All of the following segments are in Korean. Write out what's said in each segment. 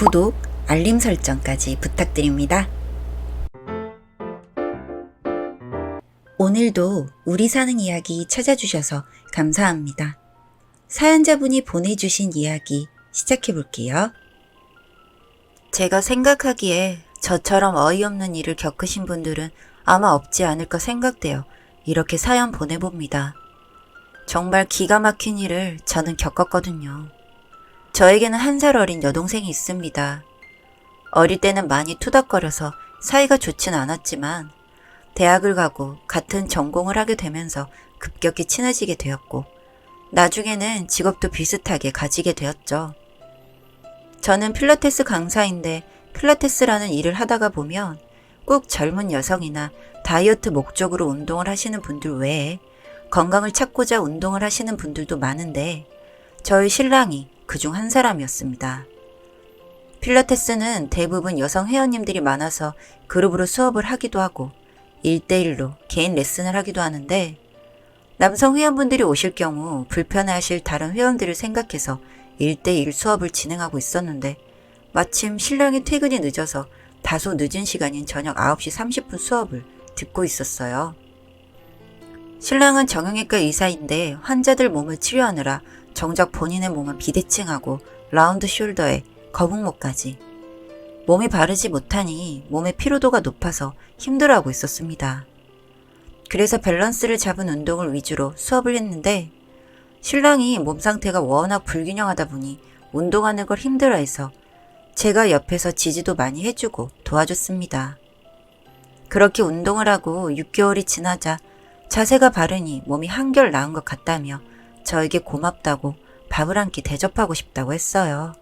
구독, 알림 설정까지 부탁드립니다. 오늘도 우리 사는 이야기 찾아주셔서 감사합니다. 사연자분이 보내주신 이야기 시작해 볼게요. 제가 생각하기에 저처럼 어이없는 일을 겪으신 분들은 아마 없지 않을까 생각되어 이렇게 사연 보내봅니다. 정말 기가 막힌 일을 저는 겪었거든요. 저에게는 한 살 어린 여동생이 있습니다. 어릴 때는 많이 투닥거려서 사이가 좋진 않았지만 대학을 가고 같은 전공을 하게 되면서 급격히 친해지게 되었고 나중에는 직업도 비슷하게 가지게 되었죠. 저는 필라테스 강사인데 필라테스라는 일을 하다가 보면 꼭 젊은 여성이나 다이어트 목적으로 운동을 하시는 분들 외에 건강을 찾고자 운동을 하시는 분들도 많은데 저희 신랑이 그중 한 사람이었습니다. 필라테스는 대부분 여성 회원님들이 많아서 그룹으로 수업을 하기도 하고 1대1로 개인 레슨을 하기도 하는데 남성 회원분들이 오실 경우 불편해 하실 다른 회원들을 생각해서 1대1 수업을 진행하고 있었는데 마침 신랑이 퇴근이 늦어서 다소 늦은 시간인 저녁 9시 30분 수업을 듣고 있었어요. 신랑은 정형외과 의사인데 환자들 몸을 치료하느라 정작 본인의 몸은 비대칭하고 라운드 숄더에 거북목까지 몸이 바르지 못하니 몸의 피로도가 높아서 힘들어하고 있었습니다. 그래서 밸런스를 잡은 운동을 위주로 수업을 했는데 신랑이 몸 상태가 워낙 불균형하다 보니 운동하는 걸 힘들어해서 제가 옆에서 지지도 많이 해주고 도와줬습니다. 그렇게 운동을 하고 6개월이 지나자 자세가 바르니 몸이 한결 나은 것 같다며 저에게 고맙다고 밥을 한 끼 대접하고 싶다고 했어요.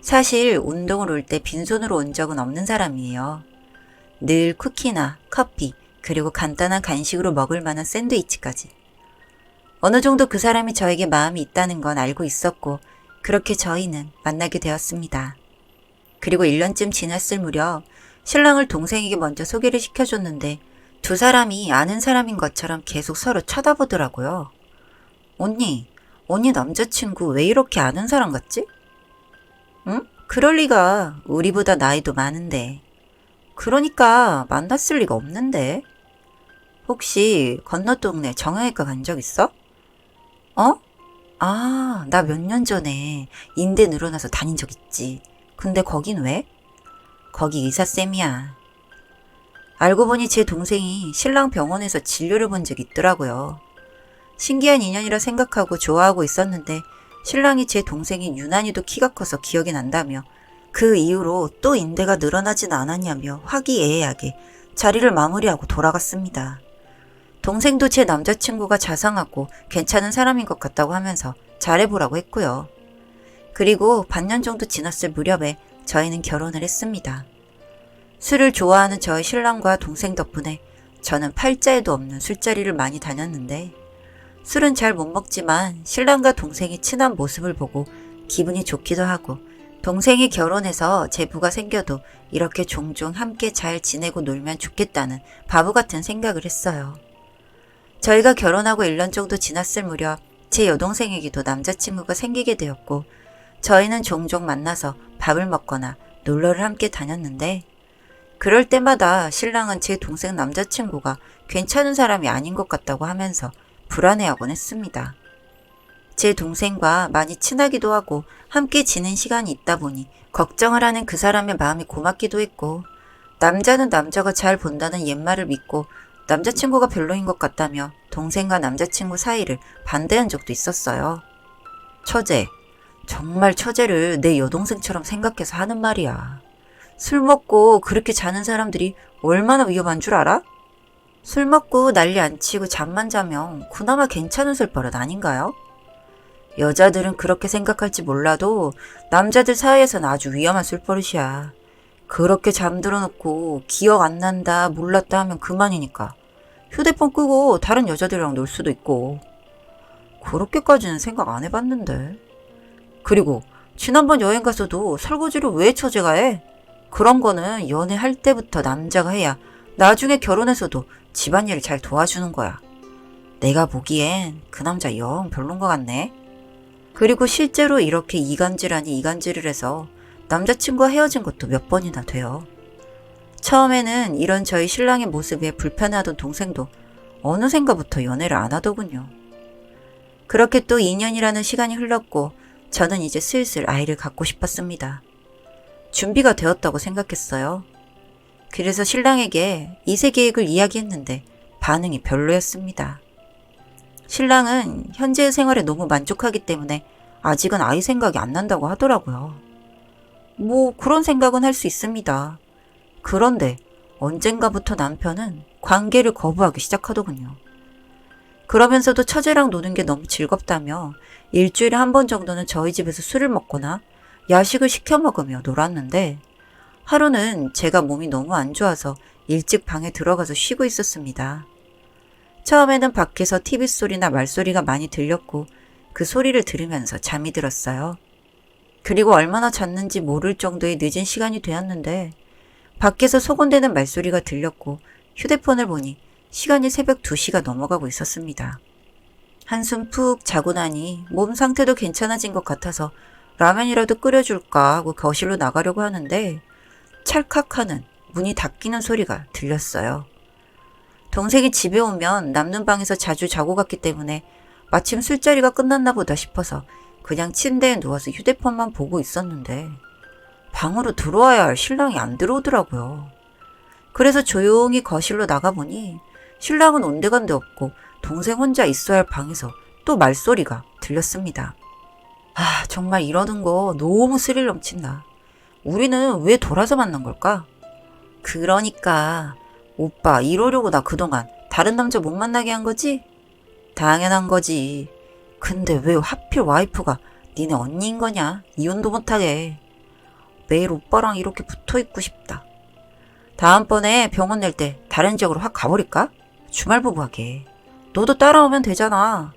사실 운동을 올 때 빈손으로 온 적은 없는 사람이에요. 늘 쿠키나 커피, 그리고 간단한 간식으로 먹을 만한 샌드위치까지. 어느 정도 그 사람이 저에게 마음이 있다는 건 알고 있었고, 그렇게 저희는 만나게 되었습니다. 그리고 1년쯤 지났을 무렵 신랑을 동생에게 먼저 소개를 시켜줬는데 두 사람이 아는 사람인 것처럼 계속 서로 쳐다보더라고요. 언니, 언니 남자친구 왜 이렇게 아는 사람 같지? 응? 그럴 리가. 우리보다 나이도 많은데. 그러니까 만났을 리가 없는데. 혹시 건너 동네 정형외과 간 적 있어? 어? 아, 나 몇 년 전에 인대 늘어나서 다닌 적 있지. 근데 거긴 왜? 거기 의사쌤이야. 알고 보니 제 동생이 신랑 병원에서 진료를 본 적이 있더라고요. 신기한 인연이라 생각하고 좋아하고 있었는데 신랑이 제 동생인 유난히도 키가 커서 기억이 난다며 그 이후로 또 인대가 늘어나진 않았냐며 화기애애하게 자리를 마무리하고 돌아갔습니다. 동생도 제 남자친구가 자상하고 괜찮은 사람인 것 같다고 하면서 잘해보라고 했고요. 그리고 반년 정도 지났을 무렵에 저희는 결혼을 했습니다. 술을 좋아하는 저의 신랑과 동생 덕분에 저는 팔자에도 없는 술자리를 많이 다녔는데 술은 잘 못 먹지만 신랑과 동생이 친한 모습을 보고 기분이 좋기도 하고 동생이 결혼해서 제부가 생겨도 이렇게 종종 함께 잘 지내고 놀면 좋겠다는 바보 같은 생각을 했어요. 저희가 결혼하고 1년 정도 지났을 무렵 제 여동생에게도 남자친구가 생기게 되었고 저희는 종종 만나서 밥을 먹거나 놀러를 함께 다녔는데 그럴 때마다 신랑은 제 동생 남자친구가 괜찮은 사람이 아닌 것 같다고 하면서 불안해하곤 했습니다. 제 동생과 많이 친하기도 하고 함께 지낸 시간이 있다 보니 걱정을 하는 그 사람의 마음이 고맙기도 했고 남자는 남자가 잘 본다는 옛말을 믿고 남자친구가 별로인 것 같다며 동생과 남자친구 사이를 반대한 적도 있었어요. 처제, 정말 처제를 내 여동생처럼 생각해서 하는 말이야. 술 먹고 그렇게 자는 사람들이 얼마나 위험한 줄 알아? 술 먹고 난리 안 치고 잠만 자면 그나마 괜찮은 술 버릇 아닌가요? 여자들은 그렇게 생각할지 몰라도 남자들 사이에선 아주 위험한 술 버릇이야. 그렇게 잠들어 놓고 기억 안 난다, 몰랐다 하면 그만이니까. 휴대폰 끄고 다른 여자들이랑 놀 수도 있고. 그렇게까지는 생각 안 해봤는데. 그리고 지난번 여행 가서도 설거지를 왜 처제가 해? 그런 거는 연애할 때부터 남자가 해야 나중에 결혼해서도 집안일을 잘 도와주는 거야. 내가 보기엔 그 남자 영 별론 것 같네. 그리고 실제로 이렇게 이간질 아니 이간질을 해서 남자친구와 헤어진 것도 몇 번이나 돼요. 처음에는 이런 저희 신랑의 모습에 불편해하던 동생도 어느샌가부터 연애를 안 하더군요. 그렇게 또 2년이라는 시간이 흘렀고 저는 이제 슬슬 아이를 갖고 싶었습니다. 준비가 되었다고 생각했어요. 그래서 신랑에게 이세 계획을 이야기했는데 반응이 별로였습니다. 신랑은 현재의 생활에 너무 만족하기 때문에 아직은 아이 생각이 안 난다고 하더라고요. 뭐 그런 생각은 할 수 있습니다. 그런데 언젠가부터 남편은 관계를 거부하기 시작하더군요. 그러면서도 처제랑 노는 게 너무 즐겁다며 일주일에 한 번 정도는 저희 집에서 술을 먹거나 야식을 시켜 먹으며 놀았는데 하루는 제가 몸이 너무 안 좋아서 일찍 방에 들어가서 쉬고 있었습니다. 처음에는 밖에서 TV 소리나 말소리가 많이 들렸고 그 소리를 들으면서 잠이 들었어요. 그리고 얼마나 잤는지 모를 정도의 늦은 시간이 되었는데 밖에서 소곤대는 말소리가 들렸고 휴대폰을 보니 시간이 새벽 2시가 넘어가고 있었습니다. 한숨 푹 자고 나니 몸 상태도 괜찮아진 것 같아서 라면이라도 끓여줄까 하고 거실로 나가려고 하는데 찰칵하는 문이 닫히는 소리가 들렸어요. 동생이 집에 오면 남는 방에서 자주 자고 갔기 때문에 마침 술자리가 끝났나 보다 싶어서 그냥 침대에 누워서 휴대폰만 보고 있었는데 방으로 들어와야 할 신랑이 안 들어오더라고요. 그래서 조용히 거실로 나가보니 신랑은 온데간데 없고 동생 혼자 있어야 할 방에서 또 말소리가 들렸습니다. 아, 정말 이러는 거 너무 스릴 넘친다. 우리는 왜 돌아서 만난 걸까? 그러니까 오빠 이러려고 나 그동안 다른 남자 못 만나게 한 거지? 당연한 거지. 근데 왜 하필 와이프가 니네 언니인 거냐? 이혼도 못하게. 매일 오빠랑 이렇게 붙어 있고 싶다. 다음번에 병원 낼 때 다른 지역으로 확 가버릴까? 주말 부부하게. 너도 따라오면 되잖아.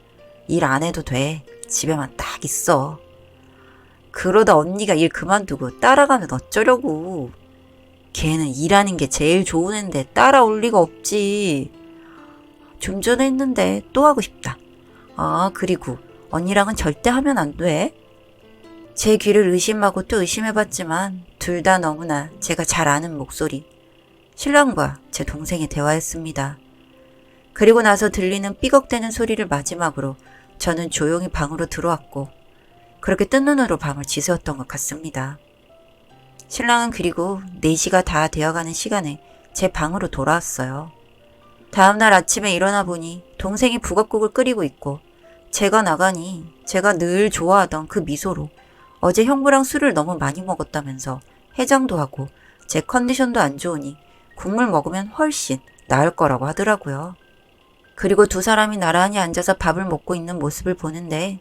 일 안 해도 돼. 집에만 딱 있어. 그러다 언니가 일 그만두고 따라가면 어쩌려고. 걔는 일하는 게 제일 좋은 앤데 따라올 리가 없지. 좀 전에 했는데 또 하고 싶다. 아, 그리고 언니랑은 절대 하면 안 돼. 제 귀를 의심하고 또 의심해봤지만 둘 다 너무나 제가 잘 아는 목소리. 신랑과 제 동생의 대화였습니다. 그리고 나서 들리는 삐걱대는 소리를 마지막으로 저는 조용히 방으로 들어왔고 그렇게 뜬 눈으로 밤을 지새웠던 것 같습니다. 신랑은 그리고 4시가 다 되어가는 시간에 제 방으로 돌아왔어요. 다음날 아침에 일어나 보니 동생이 북엇국을 끓이고 있고 제가 나가니 제가 늘 좋아하던 그 미소로 어제 형부랑 술을 너무 많이 먹었다면서 해장도 하고 제 컨디션도 안 좋으니 국물 먹으면 훨씬 나을 거라고 하더라고요. 그리고 두 사람이 나란히 앉아서 밥을 먹고 있는 모습을 보는데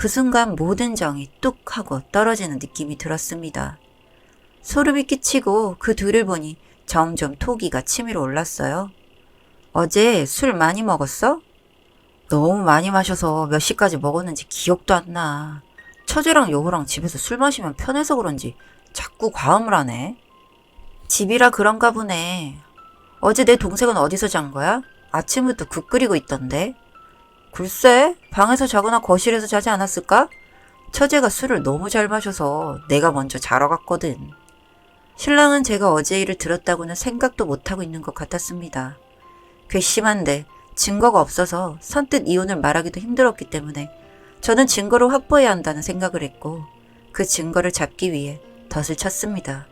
그 순간 모든 정이 뚝 하고 떨어지는 느낌이 들었습니다. 소름이 끼치고 그 둘을 보니 점점 토기가 치밀어 올랐어요. 어제 술 많이 먹었어? 너무 많이 마셔서 몇 시까지 먹었는지 기억도 안 나. 처제랑 여보랑 집에서 술 마시면 편해서 그런지 자꾸 과음을 하네. 집이라 그런가 보네. 어제 내 동생은 어디서 잔 거야? 아침부터 국 끓이고 있던데. 글쎄, 방에서 자거나 거실에서 자지 않았을까? 처제가 술을 너무 잘 마셔서 내가 먼저 자러 갔거든. 신랑은 제가 어제 일을 들었다고는 생각도 못하고 있는 것 같았습니다. 괘씸한데 증거가 없어서 선뜻 이혼을 말하기도 힘들었기 때문에 저는 증거를 확보해야 한다는 생각을 했고 그 증거를 잡기 위해 덫을 쳤습니다.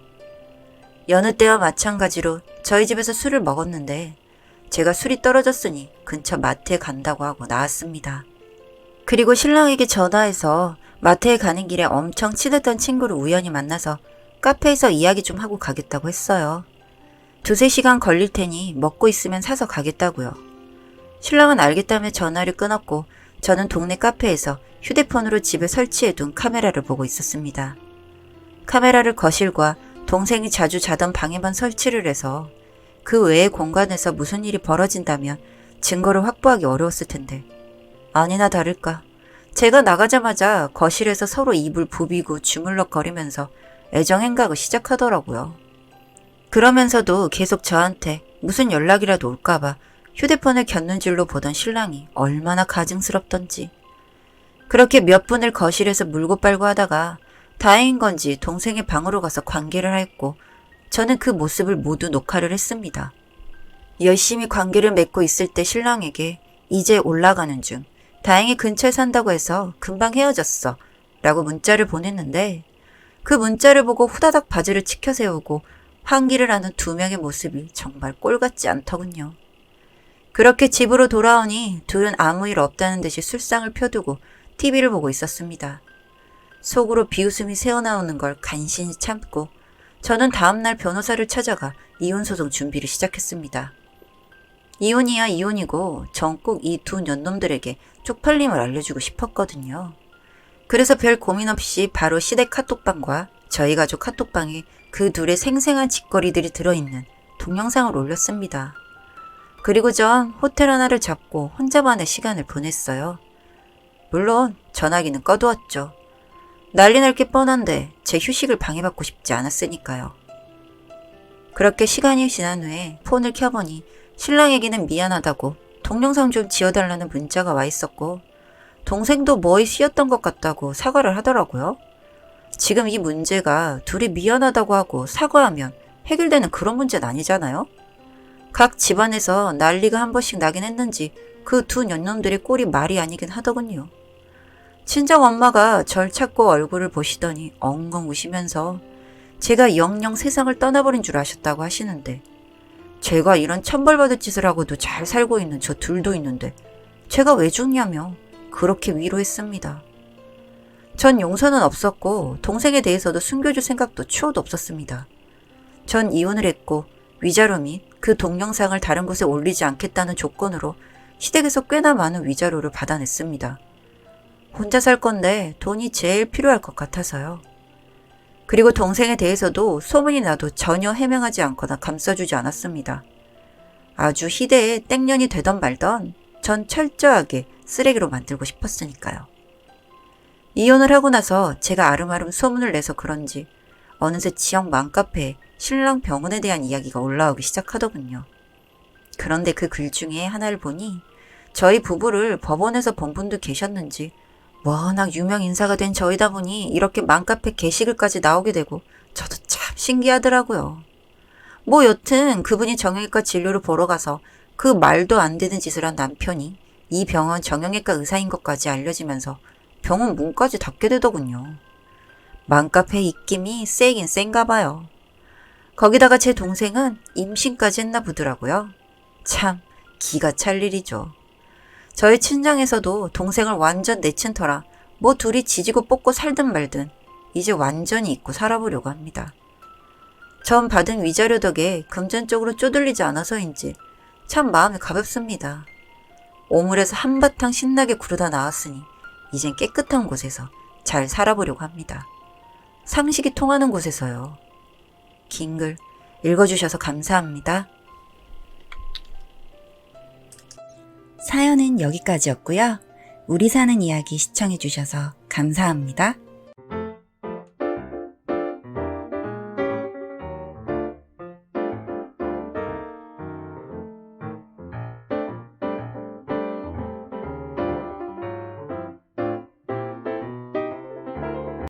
여느 때와 마찬가지로 저희 집에서 술을 먹었는데 제가 술이 떨어졌으니 근처 마트에 간다고 하고 나왔습니다. 그리고 신랑에게 전화해서 마트에 가는 길에 엄청 친했던 친구를 우연히 만나서 카페에서 이야기 좀 하고 가겠다고 했어요. 두세 시간 걸릴 테니 먹고 있으면 사서 가겠다고요. 신랑은 알겠다며 전화를 끊었고 저는 동네 카페에서 휴대폰으로 집에 설치해둔 카메라를 보고 있었습니다. 카메라를 거실과 동생이 자주 자던 방에만 설치를 해서 그 외의 공간에서 무슨 일이 벌어진다면 증거를 확보하기 어려웠을 텐데. 아니나 다를까. 제가 나가자마자 거실에서 서로 입을 부비고 주물럭거리면서 애정 행각을 시작하더라고요. 그러면서도 계속 저한테 무슨 연락이라도 올까봐 휴대폰을 줄로 보던 신랑이 얼마나 가증스럽던지. 그렇게 몇 분을 거실에서 물고 빨고 하다가 다행인 건지 동생의 방으로 가서 관계를 했고 저는 그 모습을 모두 녹화를 했습니다. 열심히 관계를 맺고 있을 때 신랑에게 이제 올라가는 중 다행히 근처에 산다고 해서 금방 헤어졌어 라고 문자를 보냈는데 그 문자를 보고 후다닥 바지를 치켜 세우고 환기를 하는 두 명의 모습이 정말 꼴 같지 않더군요. 그렇게 집으로 돌아오니 둘은 아무 일 없다는 듯이 술상을 펴두고 TV를 보고 있었습니다. 속으로 비웃음이 새어나오는 걸 간신히 참고 저는 다음날 변호사를 찾아가 이혼소송 준비를 시작했습니다. 이혼이야 이혼이고 전 꼭 이 두 년놈들에게 쪽팔림을 알려주고 싶었거든요. 그래서 별 고민 없이 바로 시댁 카톡방과 저희 가족 카톡방에 그 둘의 생생한 짓거리들이 들어있는 동영상을 올렸습니다. 그리고 전 호텔 하나를 잡고 혼자만의 시간을 보냈어요. 물론 전화기는 꺼두었죠. 난리 날 게 뻔한데 제 휴식을 방해받고 싶지 않았으니까요. 그렇게 시간이 지난 후에 폰을 켜보니 신랑에게는 미안하다고 동영상 좀 지어달라는 문자가 와 있었고 동생도 뭐에 씌였던 것 같다고 사과를 하더라고요. 지금 이 문제가 둘이 미안하다고 하고 사과하면 해결되는 그런 문제는 아니잖아요. 각 집안에서 난리가 한 번씩 나긴 했는지 그 두 년놈들의 꼴이 말이 아니긴 하더군요. 친정 엄마가 절 찾고 얼굴을 보시더니 엉엉 우시면서 제가 영영 세상을 떠나버린 줄 아셨다고 하시는데 제가 이런 천벌받을 짓을 하고도 잘 살고 있는 저 둘도 있는데 제가 왜 죽냐며 그렇게 위로했습니다. 전 용서는 없었고 동생에 대해서도 숨겨줄 생각도 추호도 없었습니다. 전 이혼을 했고 위자료 및 그 동영상을 다른 곳에 올리지 않겠다는 조건으로 시댁에서 꽤나 많은 위자료를 받아냈습니다. 혼자 살 건데 돈이 제일 필요할 것 같아서요. 그리고 동생에 대해서도 소문이 나도 전혀 해명하지 않거나 감싸주지 않았습니다. 아주 희대의 땡년이 되던 말던 전 철저하게 쓰레기로 만들고 싶었으니까요. 이혼을 하고 나서 제가 아름아름 소문을 내서 그런지 어느새 지역 맘카페에 신랑 병원에 대한 이야기가 올라오기 시작하더군요. 그런데 그 글 중에 하나를 보니 저희 부부를 법원에서 본 분도 계셨는지 워낙 유명 인사가 된 저희다 보니 이렇게 맘카페 게시글까지 나오게 되고 저도 참 신기하더라고요. 뭐 여튼 그분이 정형외과 진료를 보러 가서 그 말도 안 되는 짓을 한 남편이 이 병원 정형외과 의사인 것까지 알려지면서 병원 문까지 닫게 되더군요. 맘카페 입김이 세긴 센가 봐요. 거기다가 제 동생은 임신까지 했나 보더라고요. 참 기가 찰 일이죠. 저희 친정에서도 동생을 완전 내친 터라 뭐 둘이 지지고 뽑고 살든 말든 이제 완전히 잊고 살아보려고 합니다. 전 받은 위자료 덕에 금전적으로 쪼들리지 않아서인지 참 마음이 가볍습니다. 오물에서 한바탕 신나게 구르다 나왔으니 이젠 깨끗한 곳에서 잘 살아보려고 합니다. 상식이 통하는 곳에서요. 긴 글 읽어주셔서 감사합니다. 사연은 여기까지였고요. 우리 사는 이야기 시청해주셔서 감사합니다.